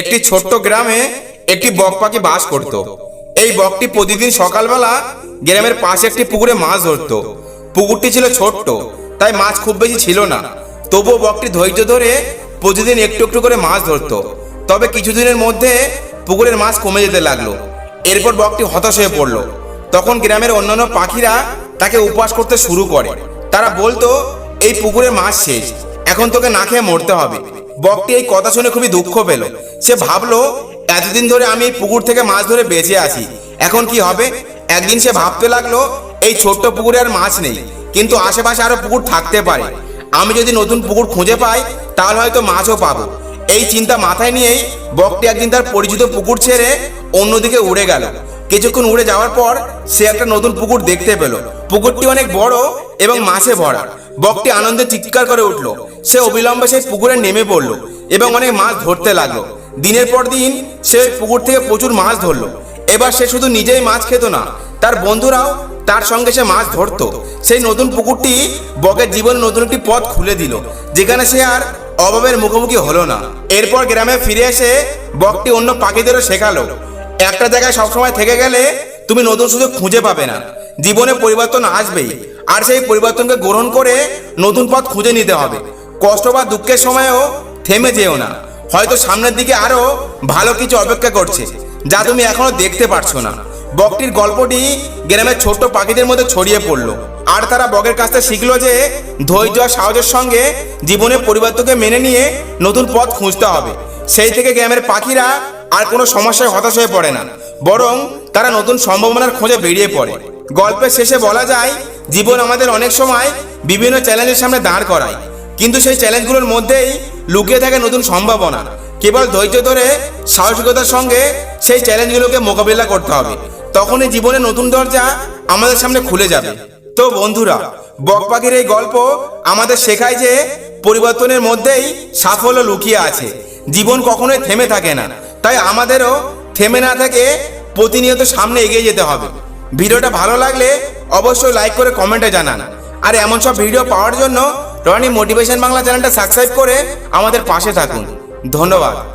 একটি ছোট্ট গ্রামে একটি বক পাখি বাস করত। এই বকটি প্রতিদিন সকালবেলা গ্রামের পাশে একটি পুকুরে মাছ ধরতো। পুকুরটি ছিল ছোট্ট, তাই মাছ খুব বেশি ছিল না। তবুও বকটি ধৈর্য ধরে প্রতিদিন একটু একটু করে মাছ ধরতো। তবে কিছুদিনের মধ্যে পুকুরের মাছ কমে যেতে লাগল। এরপর বকটি হতাশ হয়ে পড়ল। তখন গ্রামের অন্যান্য পাখিরা তাকে উপবাস করতে শুরু করে। তারা বলতো, এই পুকুরে মাছ শেষ, এখন তোকে না খেয়ে মরতে হবে। বকটি এই কথা শুনে খুবই দুঃখ পেল। সে ভাবলো, এতদিন ধরে আমি পুকুর থেকে মাছ ধরে বেঁচে আছি। এখন কি হবে? একদিন সে ভাবতে লাগল, এই ছোট্ট পুকুরে আর মাছ নেই। কিন্তু আশেপাশে আরও পুকুর থাকতে পারে। আমি যদি নতুন পুকুর খুঁজে পাই, তাহলে হয়তো মাছও পাবো। এই চিন্তা মাথায় নিয়েই বকটি একদিন তার পরিচিত পুকুর ছেড়ে অন্যদিকে উড়ে গেল। কিছুক্ষণ উড়ে যাওয়ার পর সে একটা নতুন পুকুর দেখতে পেল। পুকুরটি অনেক বড় এবং মাছে ভরা। বকটি আনন্দে চিৎকার করে উঠল। সে অবিলম্বে সেই পুকুরে নেমে পড়ল এবং অনেক মাছ ধরতে লাগল। দিনের পর দিন সে পুকুর থেকে প্রচুর মাছ ধরলো। এবার সে শুধু নিজেই মাছ খেত না, তার বন্ধুরাও তার সঙ্গে সে মাছ ধরতো। সেই নতুন পুকুরটি বকের জীবনে নতুন একটি পথ খুলে দিল, যেখানে সে আর অভাবের মুখোমুখি হলো না। এরপর গ্রামে ফিরে এসে বকটি অন্য পাখিদেরও শেখালো, একটা জায়গায় সবসময় থেকে গেলে তুমি নতুন সুযোগ খুঁজে পাবে না। জীবনে পরিবর্তন আসবেই। আর সেই পরিবর্তনকে গ্রহণ করে নতুন পথ খুঁজে নিতে হবে। কষ্ট বা দুঃখের সময়েও থেমে যেও না। হয়তো সামনের দিকে আরও ভালো কিছু অপেক্ষা করছে, যা তুমি এখনও দেখতে পারছ না। বকটির গল্পটি গ্রামের ছোট্ট পাখিদের মধ্যে ছড়িয়ে পড়ল। আর তারা বকের কাছ থেকে শিখলো যে ধৈর্য সাহসের সঙ্গে জীবনের পরিবর্তনকে মেনে নিয়ে নতুন পথ খুঁজতে হবে। সেই থেকে গ্রামের পাখিরা আর কোনো সমস্যায় হতাশ হয়ে পড়ে না, বরং তারা নতুন সম্ভাবনার খোঁজে বেরিয়ে পড়ে। গল্পের শেষে বলা যায় জীবন আমাদের অনেক সময় বিভিন্ন চ্যালেঞ্জের সামনে দাঁড় করায়। কিন্তু সেই চ্যালেঞ্জগুলোর মধ্যেই লুকিয়ে থাকে নতুন সম্ভাবনা। কেবল ধৈর্য ধরে সাহসিকতার সঙ্গে সেই চ্যালেঞ্জগুলোকে মোকাবিলা করতে হবে। তখনই জীবনে নতুন দরজা আমাদের সামনে খুলে যাবে। তো বন্ধুরা বক পাখির এই গল্প আমাদের শেখায় যে পরিবর্তনের মধ্যেই সাফল্য লুকিয়ে আছে। জীবন কখনোই থেমে থাকে না। তাই আমাদেরও থেমে না থেকে প্রতিনিয়ত সামনে এগিয়ে যেতে হবে। ভিডিওটা ভালো লাগলে অবশ্যই লাইক করে কমেন্টে জানান। আর এমন সব ভিডিও পাওয়ার জন্য রনি মোটিভেশন বাংলা চ্যানেলটা সাবস্ক্রাইব করে আমাদের পাশে থাকুন। ধন্যবাদ।